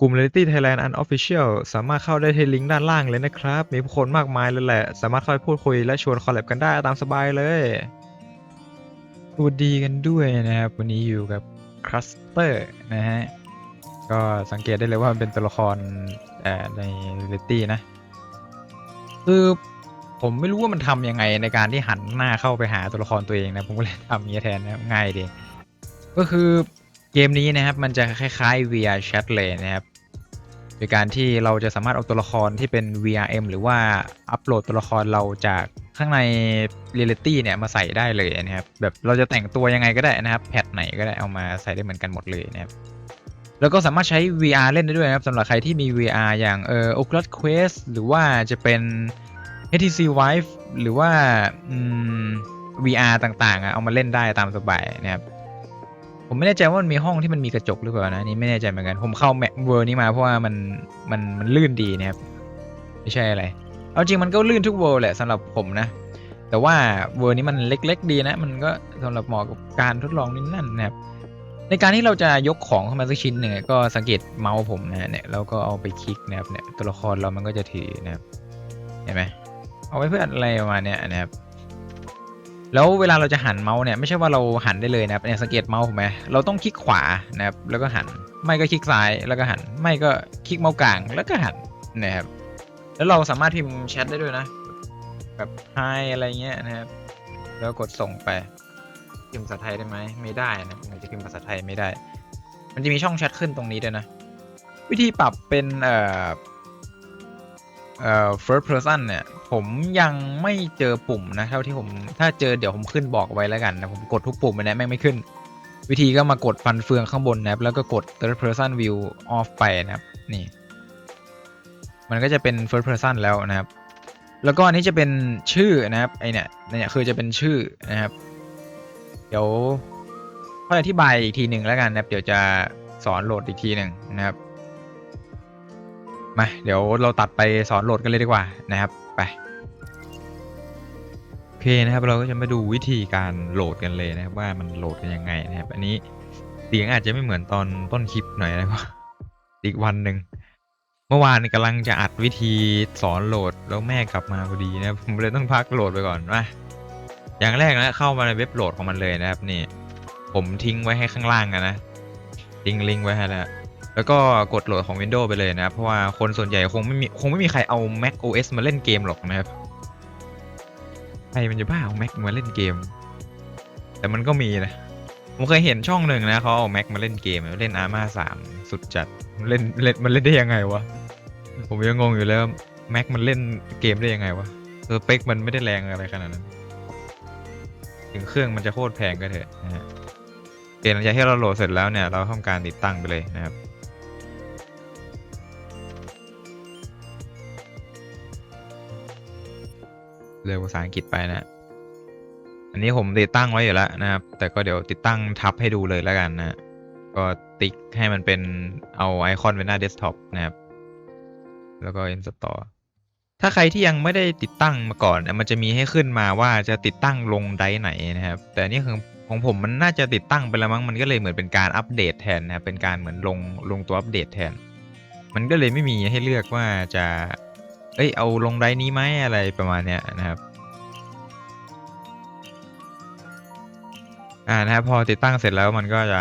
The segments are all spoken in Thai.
กลุ่ม Reality Thailand Unofficial สามารถเข้าได้ที่ลิงก์ด้านล่างเลยนะครับ มีผู้คนมากมายเลยแหละ สามารถเข้าไปพูดคุยและชวนคอลแลบกันได้ตามสบายเลยสวัสดีกันด้วยนะครับ วันนี้อยู่กับคลัสเตอร์นะฮะ ก็สังเกตได้เลยว่ามันเป็นตัวละครใน Reality นะ คือผมไม่รู้ว่ามันทำยังไงในการที่หันหน้าเข้าไปหาตัวละครตัวเองนะ ผมก็เลยทำอย่างนี้แทนนะง่ายดี ก็คือ เกมนี้นะครับมันจะคล้ายๆ VR Chat เลยนะครับโดยการที่เราจะสามารถเอาตัวละครที่เป็น VRM หรือว่าอัปโหลดตัวละครเราจากข้างใน Reality เนี่ยมาใส่ได้เลยนะครับแบบเราจะแต่งตัวยังไงก็ได้นะครับแพทไหนก็ได้เอามาใส่ได้เหมือนกันหมดเลยนะครับแล้วก็สามารถใช้ VR เล่นได้ด้วยนะครับสำหรับใครที่มี VR อย่างเอ่อ Oculus Quest หรือว่าจะเป็น HTC Vive หรือว่าอืม VR ต่างๆอะเอามาเล่นได้ตามสบายนะครับ ผมไม่แน่ใจว่ามันมีห้องที่มันมีกระจกหรือเปล่านะนี่ไม่แน่ใจเหมือนกัน ผมเข้าแมเวอร์นี้มาเพราะว่ามันมันมันลื่นดีนะครับไม่ใช่อะไร เอาจริงมันก็ลื่นทุกเวอร์แหละสำหรับผมนะ แต่ว่าเวอร์นี้มันเล็ก ๆ ดีนะ มันก็สำหรับเหมาะกับการทดลองนี่นั่นนะครับในการที่เราจะยกของเข้ามาสักชิ้นหนึ่งก็สังเกตเมาส์ผมนะฮะเนี่ยแล้วก็เอาไปคลิกนะครับเนี่ยตัวละครเรามันก็จะถือนะครับเห็นไหมเอาไว้เพื่ออะไรประมาณเนี้ยนะครับ แล้วเวลาเราจะหันเมาส์เนี่ยไม่ใช่ว่าเราหันได้เลยนะครับเนี่ยสังเกตเมาส์ผมไหมเราต้องคลิกขวานะครับแล้วก็หัน ไม่ก็คลิกซ้ายแล้วก็หัน ไม่ก็คลิกเมาส์กลางแล้วก็หันนะครับแล้วเราสามารถพิมพ์แชทได้ด้วยนะ แบบไฮอะไรเงี้ยนะครับ แล้วกดส่งไปพิมพ์ภาษาไทยได้ไหมไม่ได้นะมันจะพิมพ์ภาษาไทยไม่ได้ มันจะมีช่องแชทขึ้นตรงนี้ด้วยนะ วิธีปรับเป็นเอ่อ เอ่อ first person เนี่ย ผมยังไม่เจอปุ่มนะเท่าที่ผม ถ้าเจอเดี๋ยวผมขึ้นบอกไว้แล้วกันนะ ผมกดทุกปุ่มไปนะแม่งไม่ขึ้น วิธีก็มากดฟันเฟืองข้างบนนะครับ แล้วก็กด third person view off ไปนะครับ นี่ มันก็จะเป็น first person แล้วนะครับ แล้วก็อันนี้จะเป็นชื่อนะครับ ไอเนี่ยเนี่ยคือจะเป็นชื่อนะครับ เดี๋ยวค่อยอธิบายอีกทีหนึ่งแล้วกันนะครับ เดี๋ยวจะสอนโหลดอีกทีหนึ่งนะครับ มาเดี๋ยวเราตัดไปสอนโหลดกันเลยดีกว่านะครับไปโอเคนะครับเราก็จะมาดูวิธีการโหลดกันเลยนะครับว่ามันโหลดกันยังไงนะครับอันนี้เสียงอาจจะไม่เหมือนตอนต้นคลิปหน่อยนะครับอีกวันหนึ่งเมื่อวานกำลังจะอัดวิธีสอนโหลดแล้วแม่กลับมาพอดีนะผมเลยต้องพักโหลดไปก่อนมาอย่างแรกนะเข้ามาในเว็บโหลดของมันเลยนะครับนี่ ผมทิ้งไว้ให้ข้างล่างกันนะทิ้งลิงก์ไว้ให้แล้ว แล้วก็กดโหลดของ Windows ไปเลยนะครับ เพราะว่าคนส่วนใหญ่คงไม่มีคงไม่มีใครเอา Mac OS มาเล่นเกมหรอกนะครับ ใครมันจะบ้าเอา Mac มาเล่นเกม แต่มันก็มีนะผมเคยเห็นช่องหนึ่งนะเขาเอา Mac มาเล่นเกมเล่น Arma 3สุดจัดเล่นเล่นมันเล่นได้ยังไงวะ ผมยังงงอยู่แล้ว Mac มันเล่นเกมได้ยังไงวะสเปคมันไม่ได้แรงอะไรขนาดนั้น ถึงเครื่องมันจะโคตรแพงก็เถอะนะฮะเกมหลังจากที่เราโหลดเสร็จแล้วเนี่ย เราทำการติดตั้งไปเลยนะครับ เรียภาษาอังกฤษไปนะ อันนี้ผมติดตั้งไว้อยู่แล้วนะครับ แต่ก็เดี๋ยวติดตั้งทับให้ดูเลยแล้วกันนะ ก็ติ๊กให้มันเป็นเอาไอคอนเป็นหน้าเดสก์ท็อปนะครับ แล้วก็ install ถ้าใครที่ยังไม่ได้ติดตั้งมาก่อนนะมันจะมีให้ขึ้นมาว่าจะติดตั้งลงไดไหนนะครับ แต่อันนี่คือของผมมันน่าจะติดตั้งไปแล้วมั้งมันก็เลยเหมือนเป็นการอัปเดตแทนนะครับเป็นการเหมือนลงลงตัวอัปเดตแทน มันก็เลยไม่มีให้เลือกว่าจะ เอ้ยเอาลงไดนี้ไหมอะไรประมาณเนี้ยนะครับอ่านะครับพอติดตั้งเสร็จแล้วมันก็จะ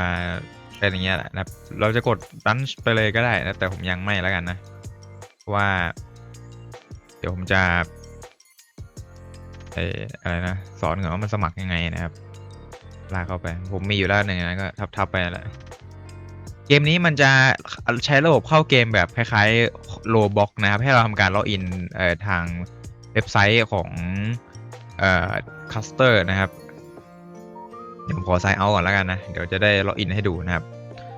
เป็นอย่างเงี้ยแหละนะครับ เราจะกดรันไปเลยก็ได้นะแต่ผมยังไม่แล้วกันนะว่า เดี๋ยวผมจะเอออะไรนะสอนเหมือนว่ามันสมัครยังไงนะครับลากเข้าไป ผมมีอยู่แล้วหนึ่งนะก็ทับๆไปแล้ว เกมนี้มันจะใช้ระบบเข้าเกมแบบคล้ายๆโลบ็อกนะครับ ให้เราทำการล็อกอินทางเว็บไซต์ของคัสเตอร์นะครับ เดี๋ยวผมขอไซน์เอาก่อนแล้วกันนะ เดี๋ยวจะได้ล็อกอินให้ดูนะครับ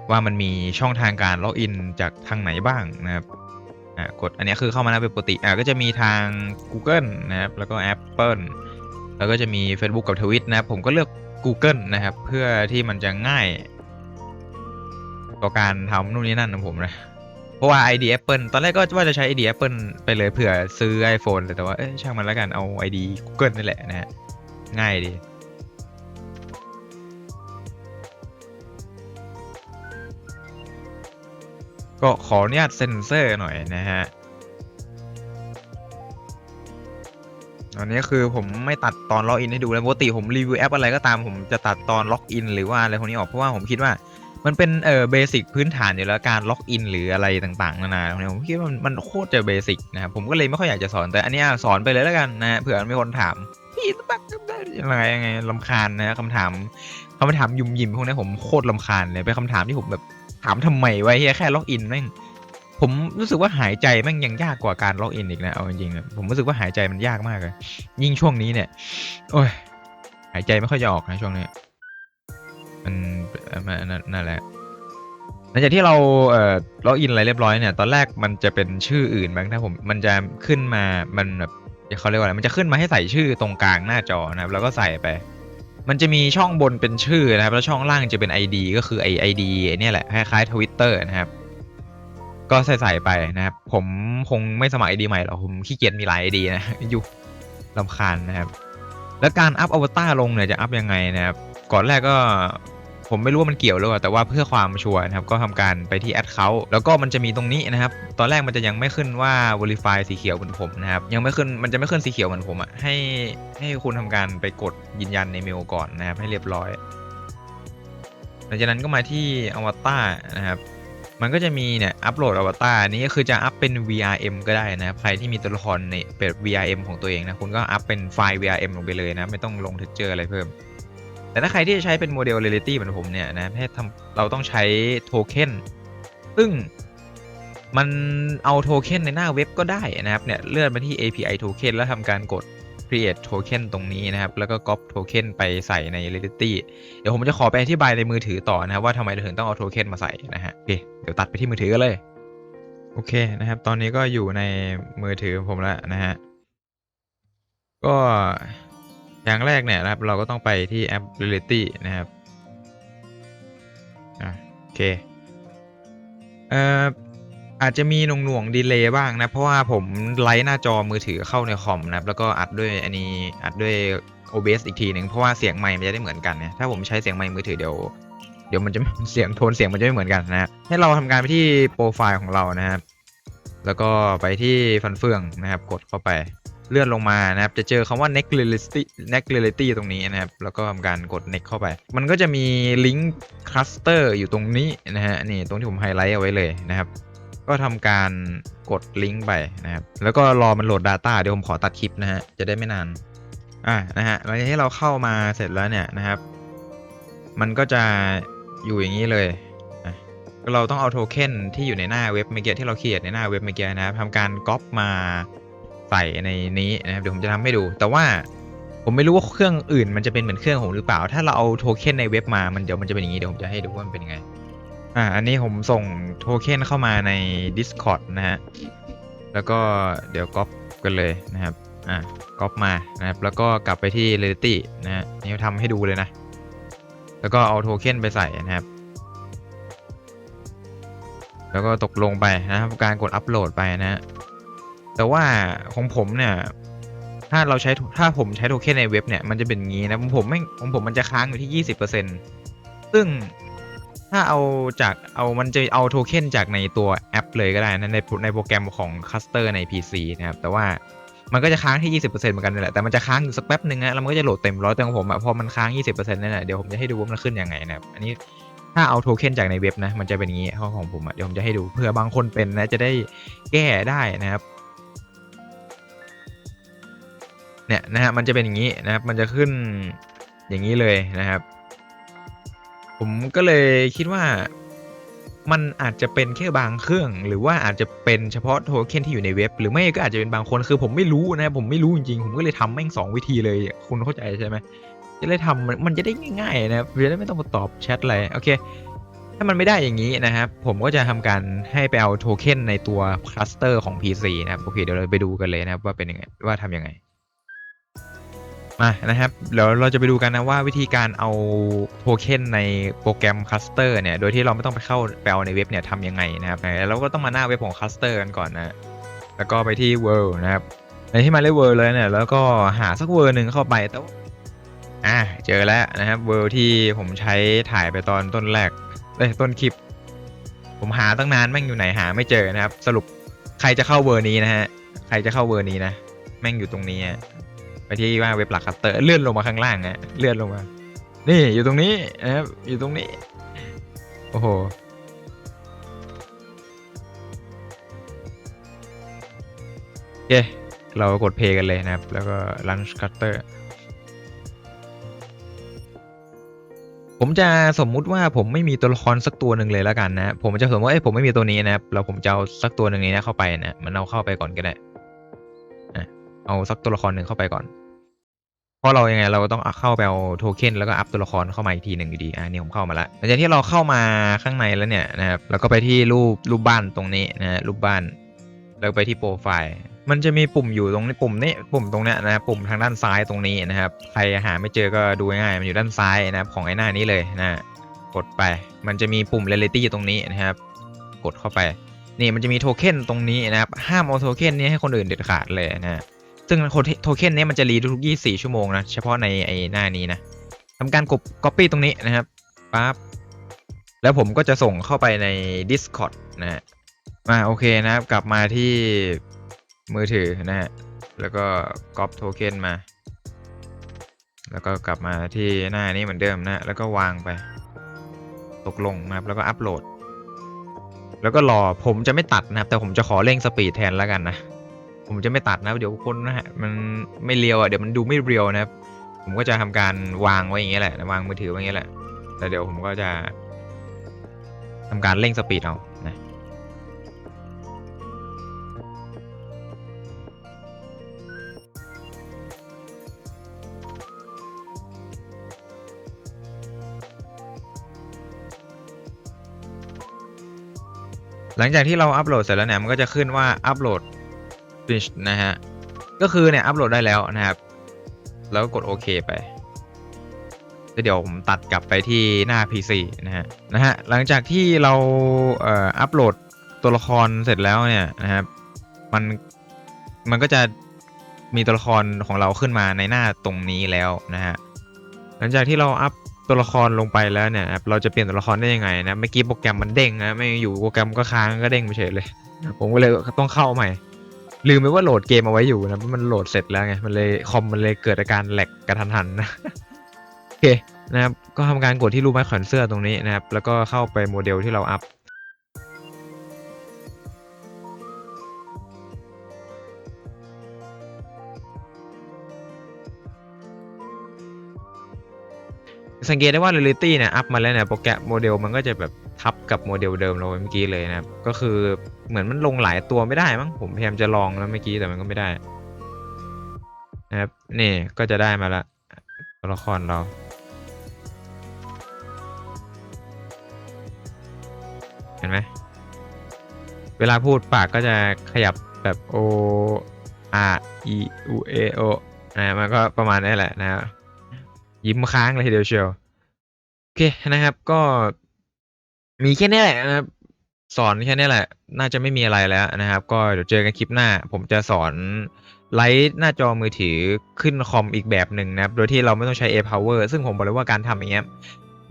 ว่ามันมีช่องทางการล็อกอินจากทางไหนบ้างนะครับกดอันนี้คือเข้ามาหน้าเว็บปกติก็จะมีทาง Google นะครับ แล้วก็ Apple แล้วก็จะมี Facebook กับ Twitch นะครับ ผมก็เลือก Google นะครับ เพื่อที่มันจะง่าย ต่อการทำนู่นนี่นั่นของผมนะเพราะว่า ID Apple ตอนแรกก็ว่าจะใช้ ID Apple ไปเลยเผื่อซื้อ iPhone แต่ว่าเอ้ยช่างมันแล้วกันเอา ID Google นี่แหละนะฮะง่ายดีก็ขออนุญาตเซ็นเซอร์หน่อยนะฮะอันนี้คือผมไม่ตัดตอนล็อกอินให้ดูแล้วปกติผมรีวิวแอปอะไรก็ตามผมจะตัดตอนล็อกอินหรือว่าอะไรพวกนี้ออกเพราะว่าผมคิดว่า มันเป็นเออเบสิกพื้นฐานอยู่แล้วการล็อกอินหรืออะไรต่างๆนานาพวกนี้ผมคิดว่ามันมันโคตรจะเบสิกนะครับผมก็เลยไม่ค่อยอยากจะสอนแต่อันนี้สอนไปเลยแล้วกันนะเผื่อมีคนถามพี่ตักได้ยังไงยังไงลำคาญนะคำถามคำถามยุ่มยิมพวกนี้ผมโคตรลำคาญเลยเป็นคำถามที่ผมแบบถามทำไมไว้เฮียแค่ล็อกอินแม่งผมรู้สึกว่าหายใจแม่งยังยากกว่าการล็อกอินอีกนะเอาจริงๆผมรู้สึกว่าหายใจมันยากมากเลยยิ่งช่วงนี้เนี่ย โอ้ยหายใจไม่ค่อยจะออกนะช่วงนี้ มันมันนั่นนั่นแหละหลังจากที่เราเอ่อล็อกอินอะไรเรียบร้อยเนี่ย ตอนแรกมันจะเป็นชื่ออื่นบ้างถ้าผมมันจะขึ้นมามันแบบเขาเรียกว่าอะไรมันจะขึ้นมาให้ใส่ชื่อตรงกลางหน้าจอนะครับ แล้วก็ใส่ไป มันจะมีช่องบนเป็นชื่อนะครับ แล้วช่องล่างจะเป็น ID ก็คือไอไอดีเนี่ยแหละคล้ายๆทวิตเตอร์นะครับ ก็ใส่ใส่ไปนะครับ ผมคงไม่สมัครไอดีใหม่หรอกผมขี้เกียจมีหลายไอดีนะอยู่ลำคาญนะครับ แล้วการอัพอวตารลงเนี่ยจะอัพยังไงนะครับ ก่อนแรกก็ผมไม่รู้ว่ามันเกี่ยวหรือเปล่าแต่ว่าเพื่อความชัวร์นะครับก็ทำการไปที่แอดเขาแล้วก็มันจะมีตรงนี้นะครับ ตอนแรกมันจะยังไม่ขึ้นว่า verify สีเขียวเหมือนผมนะครับยังไม่ขึ้นมันจะไม่ขึ้นสีเขียวเหมือนผมอะ่ะให้ให้คุณทำการไปกดยืนยันในเมลก่อนนะครับให้เรียบร้อย หลังจากนั้นก็มาที่อวตารนะครับ มันก็จะมีเนี่ยอัปโหลดอวตารนี้ก็คือจะอัพเป็น VRM ก็ได้นะครับใครที่มีตัวละครในเป็น VRM ของตัวเองนะคุณก็อัพเป็นไฟล์ VRM ลงไปเลยนะไม่ต้องลง texture อะไรเพิ่ม แต่ถ้าใครที่จะใช้เป็นโมเดล Reality เหมือนผมเนี่ยนะให้ทำเราต้องใช้โทเค็นซึ่งมันเอาโทเค็นในหน้าเว็บก็ได้นะครับเนี่ยเลื่อนไปที่ API token แล้วทำการกด create token ตรงนี้นะครับ แล้วก็ copy token ไปใส่ใน Reality เดี๋ยวผมจะขอไปอธิบายในมือถือต่อนะครับว่าทำไมเราถึงต้องเอาโทเค็นมาใส่นะฮะโอเคเดี๋ยวตัดไปที่มือถือกันเลย โอเคนะครับ ตอนนี้ก็อยู่ในมือถือผมแล้วนะฮะก็ อย่างแรกเนี่ยนะครับ เราก็ต้องไปที่แอป Reality นะครับโอเคเอ่ออาจจะมีหน่วงๆดีเลย์บ้างนะ เพราะว่าผมไลท์หน้าจอมือถือเข้าในคอมนะครับ แล้วก็อัดด้วยอันนี้อัดด้วย OBS อีกทีหนึ่งเพราะว่าเสียงไมค์มันจะได้เหมือนกันเนี่ยถ้าผมใช้เสียงไมค์มือถือเดี๋ยวเดี๋ยวมันจะเสียงโทนเสียงมันจะไม่เหมือนกันนะฮะให้เราทำการไปที่โปรไฟล์ของเรานะครับ แล้วก็ไปที่ฟันเฟืองนะครับ กดเข้าไป เลื่อนลงมานะครับ จะเจอคำว่า next reality next reality ตรงนี้นะครับ แล้วก็ทำการกด next เข้าไป มันก็จะมีลิงก์ cluster อยู่ตรงนี้นะฮะ นี่ตรงที่ผมไฮไลท์เอาไว้เลยนะครับ ก็ทำการกดลิงก์ไปนะครับ แล้วก็รอมันโหลด Data เดี๋ยวผมขอตัดคลิปนะฮะ จะได้ไม่นาน อ่านะฮะหลังจากที่เราเข้ามาเสร็จแล้วเนี่ยนะครับ มันก็จะอยู่อย่างนี้เลยเราต้องเอาโทเค็นที่อยู่ในหน้าเว็บเมื่อกี้ที่เราเขียนในหน้าเว็บเมื่อกี้นะครับทำการก๊อปมา ใส่ในนี้นะครับเดี๋ยวผมจะทำให้ดู แต่ว่าผมไม่รู้ว่าเครื่องอื่นมันจะเป็นเหมือนเครื่องผมหรือเปล่า ถ้าเราเอาโทเค็นในเว็บมามันเดี๋ยวมันจะเป็นอย่างนี้เดี๋ยวผมจะให้ดูว่ามันเป็นยังไงอ่าอันนี้ผมส่งโทเค็นเข้ามาใน Discord นะฮะแล้วก็เดี๋ยวก๊อปกันเลยนะครับอ่าก๊อปมานะครับแล้วก็กลับไปที่ Reality นะฮะนี่ทำให้ดูเลยนะ แล้วก็เอาโทเค็นไปใส่นะครับแล้วก็ตกลงไปนะครับการกดอัปโหลดไปนะฮะ แต่ว่าของผมเนี่ย ถ้าเราใช้ถ้าผมใช้โทเค็นในเว็บเนี่ยมันจะเป็นงี้นะของผมไม่ของผมมันจะค้างอยู่ที่ 20%ซึ่งถ้าเอาจากเอามันจะเอาโทเค็นจากในตัวแอปเลยก็ได้นะในในโปรแกรมของคัสเตอร์ใน PC นะครับ แต่ว่ามันก็จะค้างที่ 20%เหมือนกันนี่แหละแต่มันจะค้างอยู่สักแป๊บหนึ่งนะแล้วมันก็จะโหลดเต็มร้อยแต่ของผมอะพอมันค้าง 20%นั่นแหละเดี๋ยวผมจะให้ดูว่ามันขึ้นยังไงนะครับอันนี้ถ้าเอาโทเค็นจากในเว็บนะ มันจะเป็นอย่างนี้ข้อของผมอะเดี๋ยวผมจะให้ดูเผื่อบางคนเป็นนะจะได้แก้ได้นะครับ เนี่ยนะฮะมันจะเป็นอย่างนี้นะครับ มันจะขึ้นอย่างนี้เลยนะครับ ผมก็เลยคิดว่ามันอาจจะเป็นแค่บางเครื่อง หรือว่าอาจจะเป็นเฉพาะโทเค็นที่อยู่ในเว็บ หรือไม่ก็อาจจะเป็นบางคนคือผมไม่รู้นะครับผมไม่รู้จริงๆ ผมก็เลยทำแม่งสองวิธีเลยคุณเข้าใจใช่ไหมจะได้ทำมันจะได้ง่ายๆนะครับจะได้ไม่ต้องมาตอบแชทอะไรโอเค ถ้ามันไม่ได้อย่างนี้นะครับ ผมก็จะทำการให้ไปเอาโทเค็นในตัวคลัสเตอร์ของ PC นะครับโอเคเดี๋ยวเราไปดูกันเลยนะครับว่าเป็นยังไงว่าทำยังไง มานะครับเดี๋ยวเราจะไปดูกันนะว่าวิธีการเอาโทเค็นในโปรแกรมคัสเตอร์เนี่ย โดยที่เราไม่ต้องไปเข้าไปเอาในเว็บเนี่ยทำยังไงนะครับเราก็ต้องมาหน้าเว็บของคัสเตอร์กันก่อนนะ แล้วก็ไปที่ World นะครับ ในที่มาเรียก World เลยเนี่ย แล้วก็หาสัก World หนึ่งเข้าไปแต่ว่าอ่าเจอแล้วนะครับ World ที่ผมใช้ถ่ายไปตอนต้นแรกเอ้ยต้นคลิป ผมหาตั้งนานแม่งอยู่ไหนหาไม่เจอนะครับ สรุปใครจะเข้าเวอร์นี้นะฮะใครจะเข้าเวอร์นี้นะแม่งอยู่ตรงนี้ ไปที่ว่าเว็บหลักคัตเตอร์เลื่อนลงมาข้างล่างนะเลื่อนลงมา นี่อยู่ตรงนี้นะครับอยู่ตรงนี้ โอ้โหโอเคเรากดเพย์กันเลยนะครับ แล้วก็ launch cutter ผมจะสมมุติว่าผมไม่มีตัวละครสักตัวหนึ่งเลยแล้วกันนะผมจะสมมติว่าเอ้ผมไม่มีตัวนี้นะครับแล้วผมจะเอาสักตัวหนึ่งนี้นะเข้าไปนะมันเอาเข้าไปก่อนก็ได้อะเอาสักตัวละครหนึ่งเข้าไปก่อน เพราะเรายังไงเราต้องเข้าไปเอาโทเค็นแล้วก็อัพตัวละครเข้ามาอีกทีหนึ่งอยู่ดีอ่านี่ผมเข้ามาละหลังจากที่เราเข้ามาข้างในแล้วเนี่ยนะครับแล้วก็ไปที่รูปรูปบ้านตรงนี้นะรูปบ้าน แล้วไปที่โปรไฟล์มันจะมีปุ่มอยู่ตรงนี้ปุ่มนี้ปุ่มตรงเนี้ยนะครับปุ่มทางด้านซ้ายตรงนี้นะครับใครหาไม่เจอก็ดูง่ายมันอยู่ด้านซ้ายนะครับของไอ้หน้านี้เลยนะกดไป มันจะมีปุ่ม reality ตรงนี้นะครับ กดเข้าไปนี่มันจะมีโทเค็นตรงนี้นะครับห้ามเอาโทเค็นนี้ให้คนอื่นเด็ดขาดเลยนะ ซึ่งโทเค็นนี้มันจะรีทุก 24 ชั่วโมงนะ เฉพาะในไอ้หน้านี้นะทำการกด copy ตรงนี้นะครับปั๊บแล้วผมก็จะส่งเข้าไปใน Discord นะฮะมาโอเคนะครับ กลับมาที่มือถือนะฮะแล้วก็ก๊อปโทเค็นมา แล้วก็กลับมาที่หน้านี้เหมือนเดิมนะ แล้วก็วางไป ตกลงนะครับ แล้วก็อัปโหลด แล้วก็รอผมจะไม่ตัดนะครับ แต่ผมจะขอเร่งสปีดแทนแล้วกันนะ ผมจะไม่ตัดนะเดี๋ยวคนนะฮะมันไม่เรียวอะเดี๋ยวมันดูไม่เรียวนะครับผมก็จะทำการวางไว้อย่างเงี้ยแหละวางมือถือไว้อย่างเงี้ยแหละแต่เดี๋ยวผมก็จะทำการเร่งสปีดเอานะหลังจากที่เราอัปโหลดเสร็จแล้วเนี่ยมันก็จะขึ้นว่าอัปโหลด finish นะฮะ ก็คือเนี่ยอัปโหลดได้แล้วนะครับ แล้วก็กดโอเคไปเดี๋ยวผมตัดกลับไปที่หน้า PC นะฮะนะฮะหลังจากที่เราเอ่ออัปโหลดตัวละครเสร็จแล้วเนี่ยนะครับมันมันก็จะมีตัวละครของเราขึ้นมาในหน้าตรงนี้แล้วนะฮะหลังจากที่เราอัพตัวละครลงไปแล้วเนี่ยเราจะเปลี่ยนตัวละครได้ยังไงนะเมื่อกี้โปรแกรมมันเด้งนะไม่อยู่โปรแกรมก็ค้างก็เด้งไปเฉยเลย ผมก็เลยต้องเข้าใหม่ ลืมไปว่าโหลดเกมเอาไว้อยู่นะมันโหลดเสร็จแล้วไงมันเลยคอมมันเลยเกิดอาการแหลกกระทันหันนะโอเคนะครับก็ทำการกดที่รูปไม้แขวนเสื้อตรงนี้นะครับ แล้วก็เข้าไปโมเดลที่เราอัพสังเกตได้ว่า Reality เนี่ยอัพมาแล้วเนี่ยโปรแกรมโมเดลมันก็จะแบบ ทับกับโมเดลเดิมเราเมื่อกี้เลยนะครับ ก็คือเหมือนมันลงหลายตัวไม่ได้มั้งผมพยายามจะลองแล้วเมื่อกี้แต่มันก็ไม่ได้นะครับนี่ก็จะได้มาละตัวละครเราเห็นไหมเวลาพูดปากก็จะขยับแบบ O R E U A O นะมันก็ประมาณนี้แหละนะครับยิ้มค้างเลยทีเดียวเชียวโอเคนะครับก็ มีแค่นี้แหละนะครับ สอนแค่นี้แหละ น่าจะไม่มีอะไรแล้วนะครับ ก็เดี๋ยวเจอกันคลิปหน้า ผมจะสอนไลท์หน้าจอมือถือขึ้นคอมอีกแบบหนึ่งนะครับ โดยที่เราไม่ต้องใช้ A power ซึ่งผมบอกเลยว่าการทำอย่างเงี้ย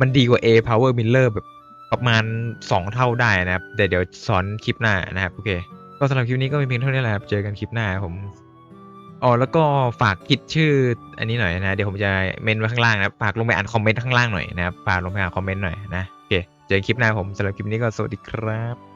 มันดีกว่า A power miller แบบประมาณ 2 เท่าได้นะครับ แต่เดี๋ยวสอนคลิปหน้านะครับ โอเค ก็สำหรับคลิปนี้ก็มีเพียงเท่านี้แหละครับ เจอกันคลิปหน้าผมอ๋อแล้วก็ฝากคิดชื่ออันนี้หน่อยนะ เดี๋ยวผมจะเมนไว้ข้างล่างนะฝากลงไปอ่านคอมเมนต์ข้างล่างหน่อยนะครับฝากลงไปอ่านคอมเมนต์หน่อยนะ เจอกันคลิปหน้าผมสำหรับคลิปนี้ก็สวัสดีครับ